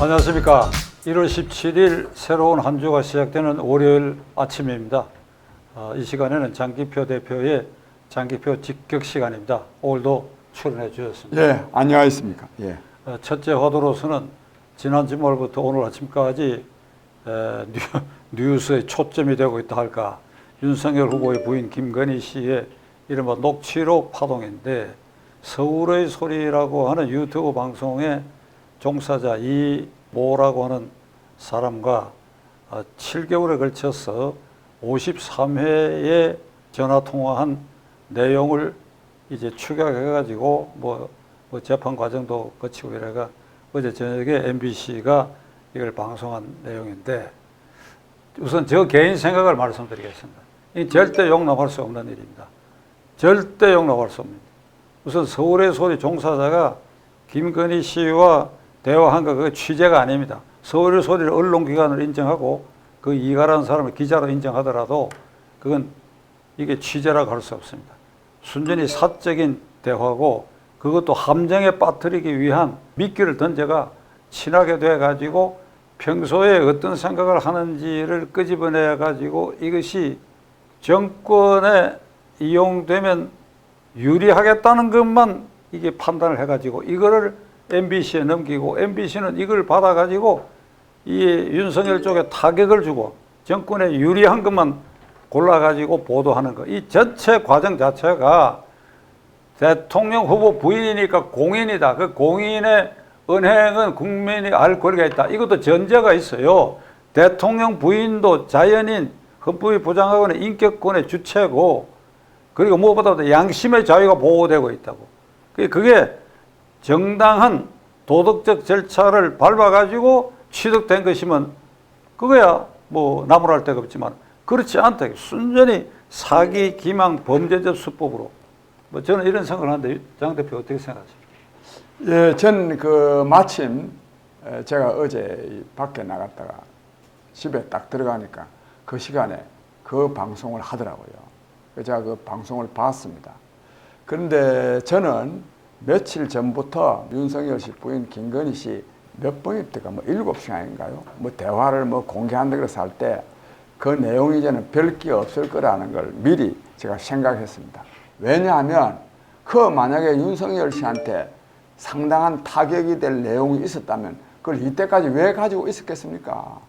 안녕하십니까. 1월 17일 새로운 한 주가 시작되는 월요일 아침입니다. 어, 이 시간에는 장기표 대표의 장기표 직격 시간입니다. 오늘도 출연해 주셨습니다. 예, 안녕하십니까. 예. 어, 첫째 화두로서는 지난 주말부터 오늘 아침까지 에, 뉴, 뉴스의 초점이 되고 있다 할까 윤석열 후보의 부인 김건희 씨의 이른바 녹취록 파동인데 서울의 소리라고 하는 유튜브 방송의 종사자 이 모라고 하는 사람과 어, 7개월에 걸쳐서 53회의 전화 통화한 내용을 이제 추격해가지고 뭐, 뭐 재판 과정도 거치고 이래가 어제 저녁에 MBC가 이걸 방송한 내용인데 우선 저 개인 생각을 말씀드리겠습니다. 이 절대 용납할 수 없는 일입니다. 절대 용납할 수 없습니다. 우선 서울의 소리 종사자가 김건희 씨와 대화한 거 그게 취재가 아닙니다. 서울의 소리를 언론기관으로 인정하고 그 이가라는 사람을 기자로 인정하더라도 그건 이게 취재라고 할 수 없습니다. 순전히 사적인 대화고 그것도 함정에 빠뜨리기 위한 미끼를 던져가 친하게 돼 가지고 평소에 어떤 생각을 하는지를 끄집어내 가지고 이것이 정권에 이용되면 유리하겠다는 것만 이게 판단을 해 가지고 이거를 MBC에 넘기고 MBC는 이걸 받아 가지고 이 윤석열 쪽에 타격을 주고 정권에 유리한 것만 골라 가지고 보도하는 거. 이 전체 과정 자체가 대통령 후보 부인이니까 공인이다. 그 공인의 은행은 국민이 알 권리가 있다. 이것도 전제가 있어요. 대통령 부인도 자연인 헌법이 보장하고는 인격권의 주체고 그리고 무엇보다도 양심의 자유가 보호되고 있다고. 그게 정당한 도덕적 절차를 밟아가지고 취득된 것이면 그거야 뭐 나무랄 데가 없지만 그렇지 않다. 순전히 사기, 기망, 범죄적 수법으로 뭐 저는 이런 생각을 하는데 장 대표 어떻게 생각하세요? 예, 전그 마침 에, 제가 어제 이 밖에 나갔다가 집에 딱 들어가니까 그 시간에 그 방송을 하더라고요. 제가 그 방송을 봤습니다. 그런데 저는 며칠 전부터 윤석열 씨 부인 김건희 씨 몇 번입니까? 뭐 일곱 시간인가요? 뭐 대화를 뭐 공개한다 그래서 할 때 그 내용이 저는 별게 없을 거라는 걸 미리 제가 생각했습니다. 왜냐하면 그 만약에 윤석열 씨한테 상당한 타격이 될 내용이 있었다면 그걸 이때까지 왜 가지고 있었겠습니까?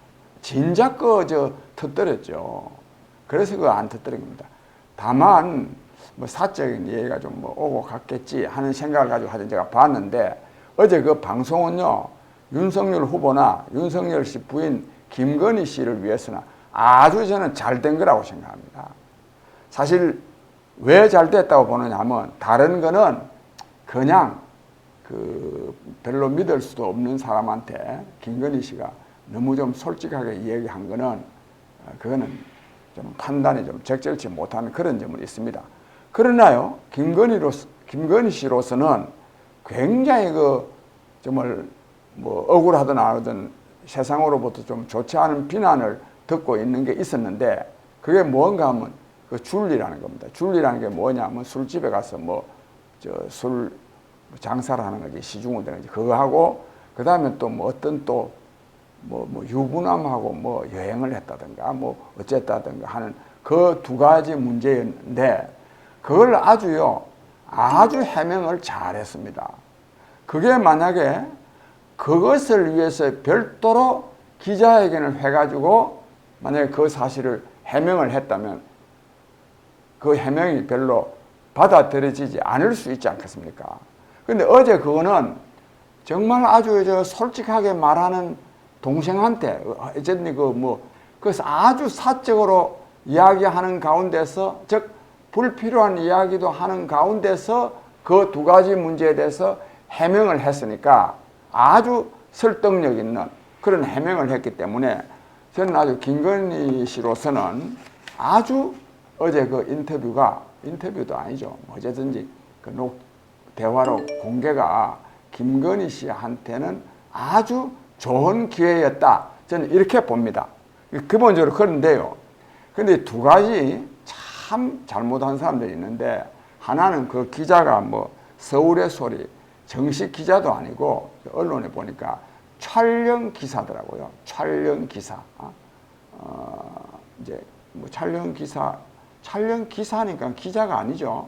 진작 그저 터뜨렸죠. 그래서 그거 안 터뜨린 겁니다. 다만 뭐 사적인 이해가 좀 뭐 오고 갔겠지 하는 생각을 가지고 하여튼 제가 봤는데 어제 그 방송은요 윤석열 후보나 윤석열 씨 부인 김건희 씨를 위해서는 아주 저는 잘 된 거라고 생각합니다. 사실 왜 잘 됐다고 보느냐 하면 다른 거는 그냥 그 별로 믿을 수도 없는 사람한테 김건희 씨가 너무 좀 솔직하게 이야기한 거는 어, 그거는 좀 판단이 좀 적절치 못한 그런 점은 있습니다. 그러나요, 김건희로 김건희 씨로서는 굉장히 그 정말 뭐 억울하든 안 하든 세상으로부터 좀 좋지 않은 비난을 듣고 있는 게 있었는데 그게 뭔가 하면 그 줄리라는 겁니다. 줄리라는 게 뭐냐면 술집에 가서 뭐 저 술 장사를 하는 거지 시중을 되는 거지 그거 하고 그 다음에 또 뭐 어떤 또 뭐, 뭐 유부남하고 뭐 여행을 했다든가 뭐 어쨌다든가 하는 그 두 가지 문제였는데 그걸 아주요 아주 해명을 잘 했습니다. 그게 만약에 그것을 위해서 별도로 기자회견을 해가지고 만약에 그 사실을 해명을 했다면 그 해명이 별로 받아들여지지 않을 수 있지 않겠습니까? 근데 어제 그거는 정말 아주 저 솔직하게 말하는 동생한테 어쨌든 그뭐 그래서 아주 사적으로 이야기하는 가운데서 즉 불필요한 이야기도 하는 가운데서 그 두 가지 문제에 대해서 해명을 했으니까 아주 설득력 있는 그런 해명을 했기 때문에 저는 아주 김건희 씨로서는 아주 어제 그 인터뷰가 인터뷰도 아니죠. 어제든지 그 녹, 대화로 공개가 김건희 씨한테는 아주 좋은 기회였다. 저는 이렇게 봅니다. 기본적으로 그런데요. 근데 두 가지 참 잘못한 사람들이 있는데 하나는 그 기자가 뭐 서울의 소리 정식 기자도 아니고 언론에 보니까 촬영 기사더라고요. 촬영 기사. 어, 이제 뭐 촬영 기사, 촬영 기사니까 기자가 아니죠.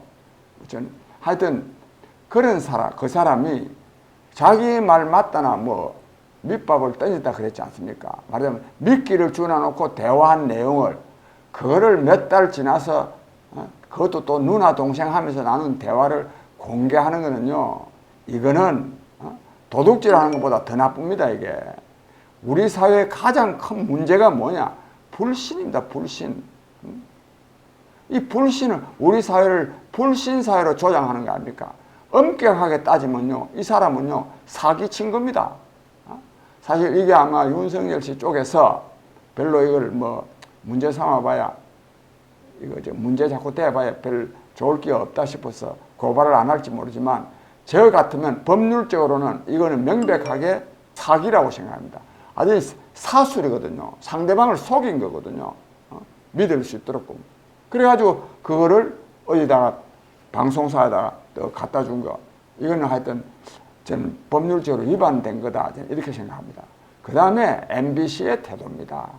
전 하여튼 그런 사람, 그 사람이 자기 말 맞다나 뭐 밑밥을 던졌다 그랬지 않습니까? 말하자면 미끼를 주워놓고 대화한 내용을 그거를 몇 달 지나서 어, 그것도 또 누나 동생 하면서 나눈 대화를 공개하는 거는요. 이거는 어, 도둑질하는 것보다 더 나쁩니다. 이게 우리 사회의 가장 큰 문제가 뭐냐? 불신입니다. 불신. 음? 이 불신을 우리 사회를 불신 사회로 조장하는 거 아닙니까? 엄격하게 따지면요, 이 사람은요 사기친 겁니다. 어? 사실 이게 아마 윤석열 씨 쪽에서 별로 이걸 뭐 문제 삼아봐야 이거 이제 문제 자꾸 대봐야 별 좋을 게 없다 싶어서 고발을 안 할지 모르지만 저 같으면 법률적으로는 이거는 명백하게 사기라고 생각합니다. 아주 사술이거든요. 상대방을 속인 거거든요. 어? 믿을 수 있도록. 그래가지고 그거를 어디다가 방송사에다가 또 갖다 준 거. 이거는 하여튼 저는 법률적으로 위반된 거다. 이렇게 생각합니다. 그 다음에 MBC의 태도입니다.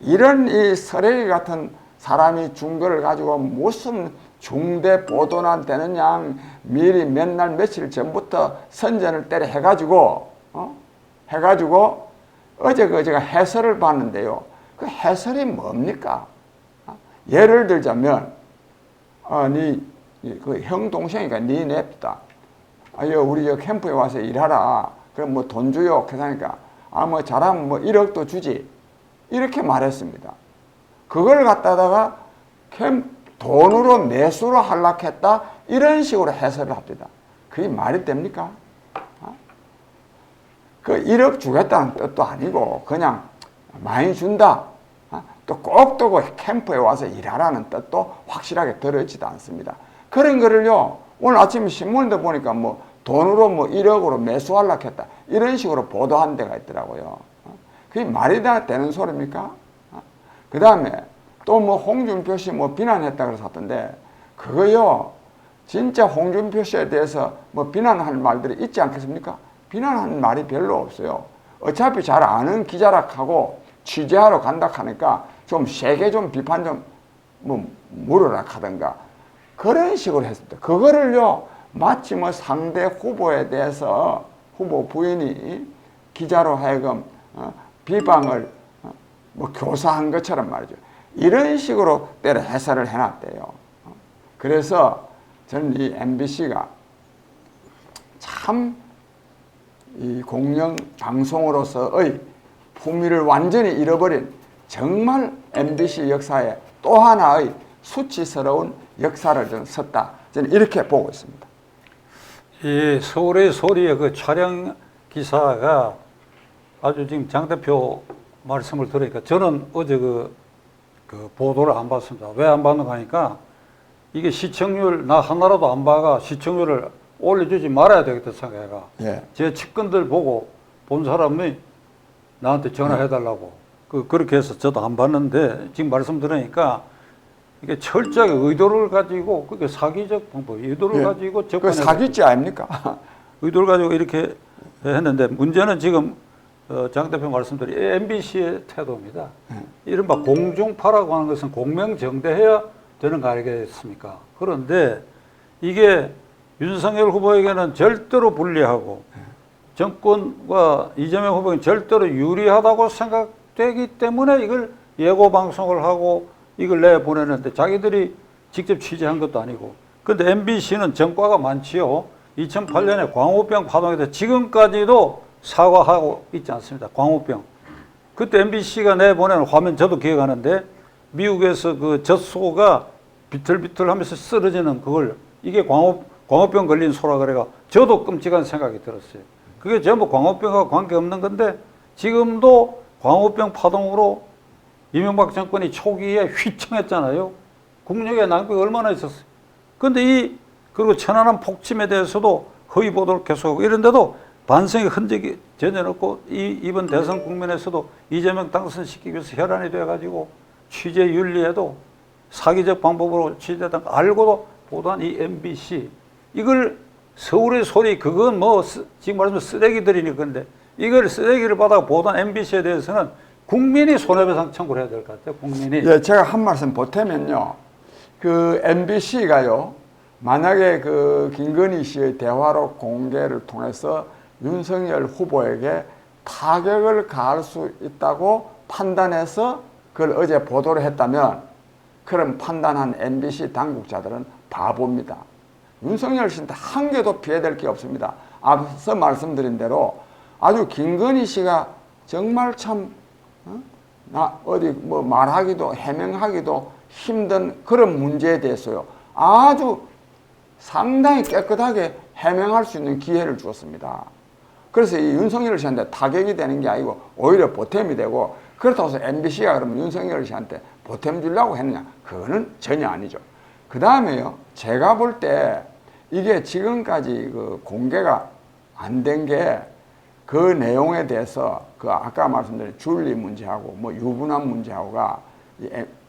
이런 이 쓰레기 같은 사람이 준 거를 가지고 무슨 중대 보도나 되는 양 미리 몇 날 며칠 전부터 선전을 때려 해가지고 어? 해가지고 어제 그 제가 해설을 봤는데요. 그 해설이 뭡니까? 어? 예를 들자면 아니 그형 동생이가 네 냅다. 아유 우리 저 캠프에 와서 일하라. 그럼 뭐 돈 주요. 그러니까 아뭐 잘하면 뭐 1억도 주지. 이렇게 말했습니다. 그걸 갖다다가 캠 돈으로 매수로 하락했다 이런 식으로 해설을 합니다. 그게 말이 됩니까? 어? 그 1억 주겠다는 뜻도 아니고 그냥 많이 준다. 어? 또꼭 또고 캠프에 와서 일하라는 뜻도 확실하게 들어있지도 않습니다. 그런 거를요 오늘 아침 신문도 보니까 뭐 돈으로 뭐 1억으로 매수하락했다 이런 식으로 보도한 데가 있더라고요. 어? 그게 말이 다 되는 소리입니까? 그 다음에 또 뭐 홍준표 씨 뭐 비난했다 그래서 하던데 그거요 진짜 홍준표 씨에 대해서 뭐 비난할 말들이 있지 않겠습니까? 비난하는 말이 별로 없어요. 어차피 잘 아는 기자락하고 취재하러 간다 하니까 좀 세게 좀 비판 좀 뭐 물어라 하던가 그런 식으로 했습니다. 그거를요 마치 뭐 상대 후보에 대해서 후보 부인이 기자로 하여금 어, 비방을 어, 뭐 교사한 것처럼 말이죠. 이런 식으로 때려 해설을 해놨대요. 어, 그래서 저는 이 MBC가 참 이 공영 방송으로서의 품위를 완전히 잃어버린 정말 MBC 역사에 또 하나의 수치스러운 역사를 저는 썼다. 저는 이렇게 보고 있습니다. 이 서울의 소리의 그 촬영 기사가 아주 지금 장 대표 말씀을 들으니까 저는 어제 그, 그 보도를 안 봤습니다. 왜 안 봤는가 하니까 이게 시청률 나 하나라도 안 봐가 시청률을 올려주지 말아야 되겠다 생각해가 예. 제 측근들 보고 본 사람이 나한테 전화해달라고 그 그렇게 해서 저도 안 봤는데 지금 말씀 들으니까 이게 철저하게 의도를 가지고 그게 사기적 방법 의도를 예. 가지고 그 접근해 사기죄 아닙니까? 의도를 가지고 이렇게 했는데 문제는 지금 어, 장 대표 말씀드린 MBC의 태도입니다. 이른바 공중파라고 하는 것은 공명정대해야 되는 거 아니겠습니까? 그런데 이게 윤석열 후보에게는 절대로 불리하고 정권과 이재명 후보에게는 절대로 유리하다고 생각되기 때문에 이걸 예고 방송을 하고 이걸 내보내는데 자기들이 직접 취재한 것도 아니고 근데 MBC는 전과가 많지요. 2008년에 광우병 파동에 대해 지금까지도 사과하고 있지 않습니다. 광우병. 그때 MBC가 내보내는 화면 저도 기억하는데 미국에서 그 젖소가 비틀비틀 하면서 쓰러지는 그걸 이게 광우, 광우병 걸린 소라 그래가 저도 끔찍한 생각이 들었어요. 그게 전부 광우병과 관계없는 건데 지금도 광우병 파동으로 이명박 정권이 초기에 휘청했잖아요. 국력의 낭비가 얼마나 있었어요. 근데 이 그리고 천안함 폭침에 대해서도 허위 보도를 계속하고 이런데도 반성의 흔적이 전혀 없고 이 이번 대선 국면에서도 이재명 당선시키기 위해서 혈안이 돼가지고 취재 윤리에도 사기적 방법으로 거 알고도 보도한 이 MBC 이걸 서울의 소리 그건 뭐 쓰- 지금 말하면 쓰레기들이니 근데 이걸 쓰레기를 받아 보던 MBC에 대해서는 국민이 손해배상 청구를 해야 될 것 같아요. 국민이. 예, 제가 한 말씀 보태면요. 그 MBC가요. 만약에 그 김건희 씨의 대화로 공개를 통해서 윤석열 후보에게 타격을 가할 수 있다고 판단해서 그걸 어제 보도를 했다면 그런 판단한 MBC 당국자들은 바보입니다. 윤석열 씨한테 한 개도 피해될 게 없습니다. 앞서 말씀드린 대로 아주 김건희 씨가 정말 참 어? 나 어디 뭐 말하기도 해명하기도 힘든 그런 문제에 대해서요. 아주 상당히 깨끗하게 해명할 수 있는 기회를 주었습니다. 그래서 이 윤석열 씨한테 타격이 되는 게 아니고 오히려 보탬이 되고 그렇다고 해서 MBC가 그러면 윤석열 씨한테 보탬 주려고 했느냐? 그거는 전혀 아니죠. 그 다음에요. 제가 볼 때 이게 지금까지 그 공개가 안 된 게 그 내용에 대해서 그 아까 말씀드린 줄리 문제하고 뭐 유부남 문제하고가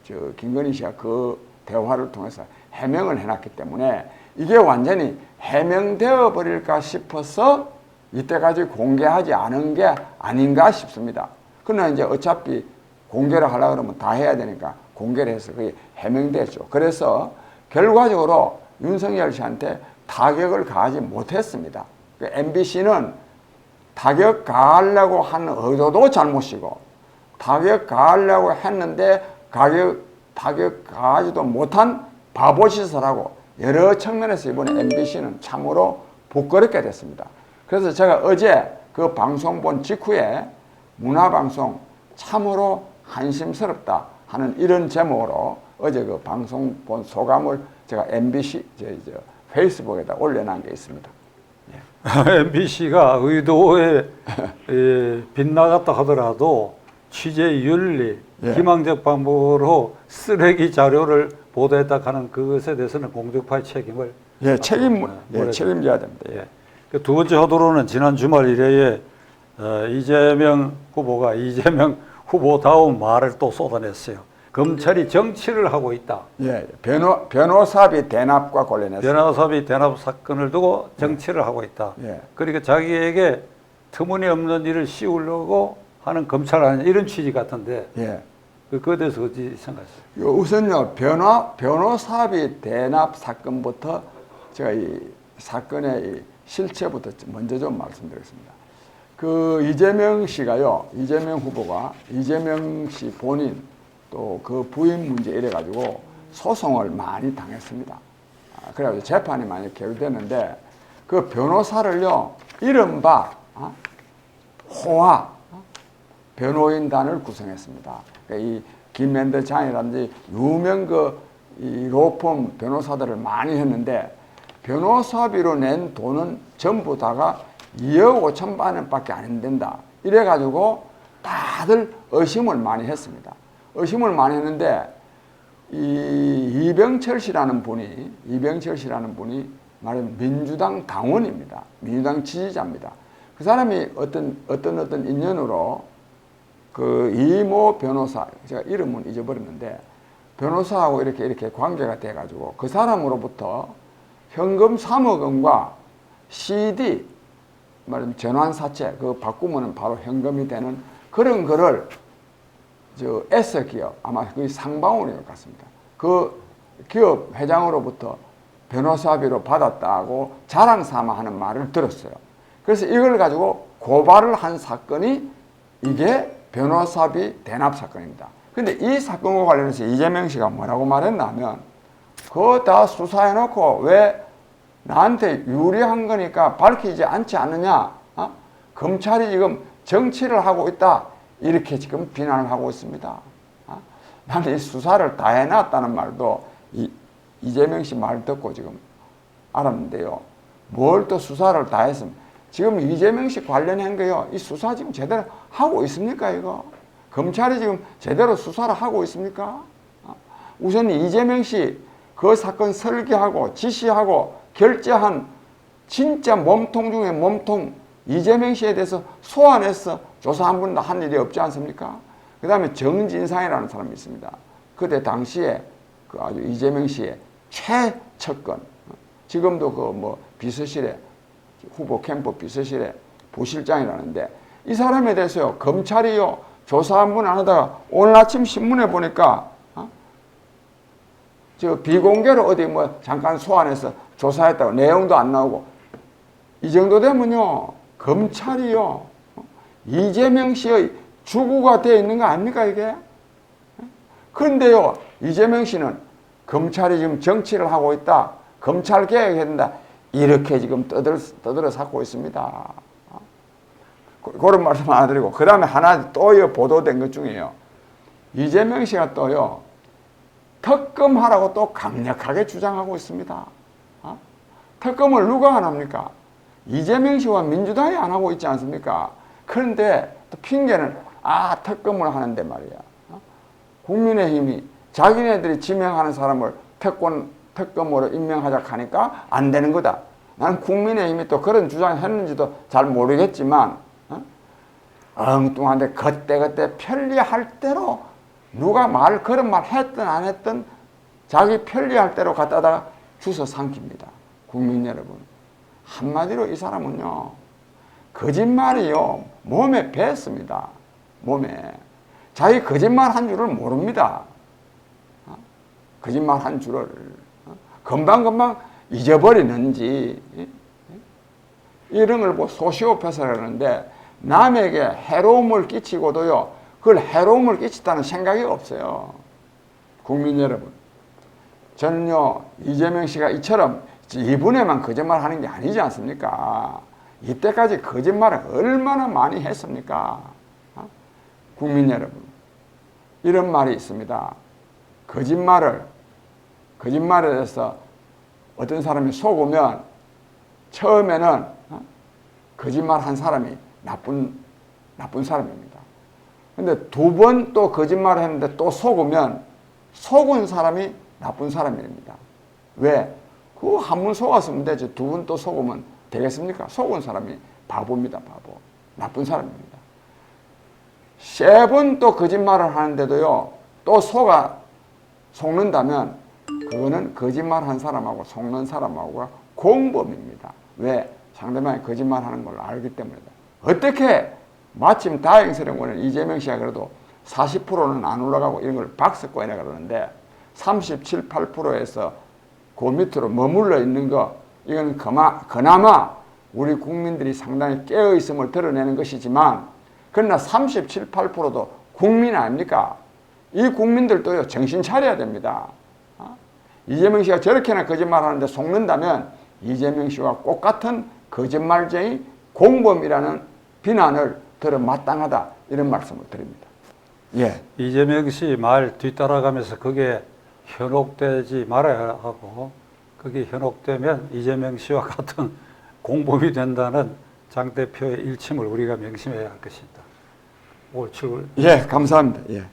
저 김건희 씨가 그 대화를 통해서 해명을 해놨기 때문에 이게 완전히 해명되어 버릴까 싶어서 이때까지 공개하지 않은 게 아닌가 싶습니다. 그러나 이제 어차피 공개를 하려고 그러면 다 해야 되니까 공개를 해서 그게 해명됐죠. 그래서 결과적으로 윤석열 씨한테 타격을 가하지 못했습니다. 그 MBC는 타격 가하려고 하는 의도도 잘못이고 타격 가하려고 했는데 가격 타격 가하지도 못한 바보짓을하고 여러 측면에서 이번에 MBC는 참으로 부끄럽게 됐습니다. 그래서 제가 어제 그 방송 본 직후에 문화방송 참으로 한심스럽다 하는 이런 제목으로 어제 그 방송 본 소감을 제가 MBC 저, 저 페이스북에다 올려놓은 게 있습니다. MBC가 의도에 에, 빗나갔다 하더라도 취재 윤리, 예. 기망적 방법으로 쓰레기 자료를 보도했다 하는 그것에 대해서는 공적파의 책임을 예, 책임 네, 예, 책임져야 됩니다. 예. 그두 번째 호도로는 지난 주말 이래에 어, 이재명 후보가 이재명 후보 다운 말을 또 쏟아냈어요. 검찰이 정치를 하고 있다. 예, 변호 변호사비 대납과 관련해서 변호사비 대납 사건을 두고 정치를 하고 있다. 예. 그러니까 자기에게 터무니없는 일을 씌우려고 하는 검찰 아니냐 이런 취지 같은데 예. 그- 그거에 대해서 어찌 생각하세요? 요 우선요 변호 변호사비 대납 사건부터 제가 이 사건의 이 실체부터 먼저 좀 말씀드리겠습니다. 그 이재명 씨가요 이재명 후보가 이재명 씨 본인 또 그 부인 문제 이래 가지고 소송을 많이 당했습니다. 아, 그래가지고 재판이 많이 계류됐는데 그 변호사를요 이른바 아, 호화 어? 변호인단을 구성했습니다. 그러니까 이 김맨드 장이라든지 유명 그이 로펌 변호사들을 많이 했는데 변호사비로 낸 돈은 전부 다가 2억 5천만 원밖에 안 된다. 이래가지고 다들 의심을 많이 했습니다. 의심을 많이 했는데 이 이병철 씨라는 분이 이병철 씨라는 분이 말하면 민주당 당원입니다. 민주당 지지자입니다. 그 사람이 어떤 어떤 어떤 인연으로 그 이모 변호사 제가 이름은 잊어버렸는데 변호사하고 이렇게 이렇게 관계가 돼 가지고 그 사람으로부터 현금 3억 원과 CD 말하면 전환사채 그 바꾸면은 바로 현금이 되는 그런 거를 저 S 기업 아마 그 상방울인 것 같습니다. 그 기업 회장으로부터 변호사비로 받았다고 자랑 삼아 하는 말을 들었어요. 그래서 이걸 가지고 고발을 한 사건이 이게 변호사비 대납 사건입니다. 근데 이 사건과 관련해서 이재명 씨가 뭐라고 말했냐면 그거 다 수사해놓고 왜 나한테 유리한 거니까 밝히지 않지 않느냐? 어? 검찰이 지금 정치를 하고 있다. 이렇게 지금 비난을 하고 있습니다. 어? 나는 이 수사를 다 해놨다는 말도 이, 이재명 씨 말 듣고 지금 알았는데요. 뭘 또 수사를 다 했으면 지금 이재명 씨 관련한 거요. 이 수사 지금 제대로 하고 있습니까, 이거? 검찰이 지금 제대로 수사를 하고 있습니까? 어? 우선 이재명 씨 그 사건 설계하고 지시하고 결재한 진짜 몸통 중에 몸통 이재명 씨에 대해서 소환해서 조사 한 번도 한 일이 없지 않습니까? 그 다음에 정진상이라는 사람이 있습니다. 그때 당시에 그 아주 이재명 씨의 최측근, 어? 지금도 그 뭐 비서실에 후보 캠프 비서실에 부실장이라는데 이 사람에 대해서요 검찰이요 조사 한 번 안 하다가 오늘 아침 신문에 보니까 어? 저 비공개로 어디 뭐 잠깐 소환해서 조사했다고 내용도 안 나오고 이 정도 되면요 검찰이요 어? 이재명 씨의 주구가 되어 있는 거 아닙니까 이게? 그런데요 이재명 씨는 검찰이 지금 정치를 하고 있다 검찰 개혁해야 된다 이렇게 지금 떠들, 떠들어 쌓고 있습니다. 그- 그런 말씀 하나 드리고 그 다음에 하나 또요 보도된 것 중에요 이재명 씨가 또요 특검하라고 또 강력하게 주장하고 있습니다. 어? 특검을 누가 안 합니까? 이재명 씨와 민주당이 안 하고 있지 않습니까? 그런데 또 핑계는 아 특검을 하는데 말이야. 어? 국민의힘이 자기네들이 지명하는 사람을 특권 특검으로 임명하자 하니까 안 되는 거다. 난 국민의힘이 또 그런 주장을 했는지도 잘 모르겠지만 어? 엉뚱한데 그때그때 편리할 대로 누가 말 그런 말 했든 안 했든 자기 편리할 대로 갖다가 주워 삼킵니다. 국민 여러분. 한마디로 이 사람은요. 거짓말이요. 몸에 뱄습니다. 몸에. 자기 거짓말 한 줄을 모릅니다. 어? 거짓말 한 줄을. 어? 금방금방 잊어버리는지. 예? 이런 걸 뭐 소시오패스라는데 남에게 해로움을 끼치고도요. 그걸 해로움을 끼치다는 생각이 없어요. 국민 여러분. 저는요, 이재명 씨가 이처럼 이분에만 거짓말 하는 게 아니지 않습니까? 이때까지 거짓말을 얼마나 많이 했습니까? 어? 국민 여러분. 이런 말이 있습니다. 거짓말을, 거짓말에 대해서 어떤 사람이 속으면 처음에는 어? 거짓말 한 사람이 나쁜, 나쁜 사람입니다. 근데 두 번 또 거짓말을 했는데 또 속으면 속은 사람이 나쁜 사람입니다. 왜? 그 한 번 속았으면 되지. 두 번 또 속으면 되겠습니까? 속은 사람이 바보입니다. 바보. 나쁜 사람입니다. 세 번 또 거짓말을 하는데도요. 또 속아 속는다면 그거는 거짓말 한 사람하고 속는 사람하고가 공범입니다. 왜? 상대방이 거짓말 하는 걸 알기 때문이다. 어떻게 마침 다행스러운 거는 이재명 씨가 그래도 40%는 안 올라가고 이런 걸 박스권이라 그러는데 37, 8%에서 그 밑으로 머물러 있는 거 이건 그마, 그나마 우리 국민들이 상당히 깨어 있음을 드러내는 것이지만 그러나 37, 8%도 국민 아닙니까? 이 국민들도요 정신 차려야 됩니다. 어? 이재명 씨가 저렇게나 거짓말하는데 속는다면 이재명 씨와 똑같은 거짓말쟁이 공범이라는 비난을 들어 마땅하다 이런 말씀을 드립니다. 예, 이재명 씨 말 뒤따라가면서 그게 현혹되지 말아야 하고 그게 현혹되면 이재명 씨와 같은 공범이 된다는 장 대표의 일침을 우리가 명심해야 할 것입니다. 옳지 예, 감사합니다. 예.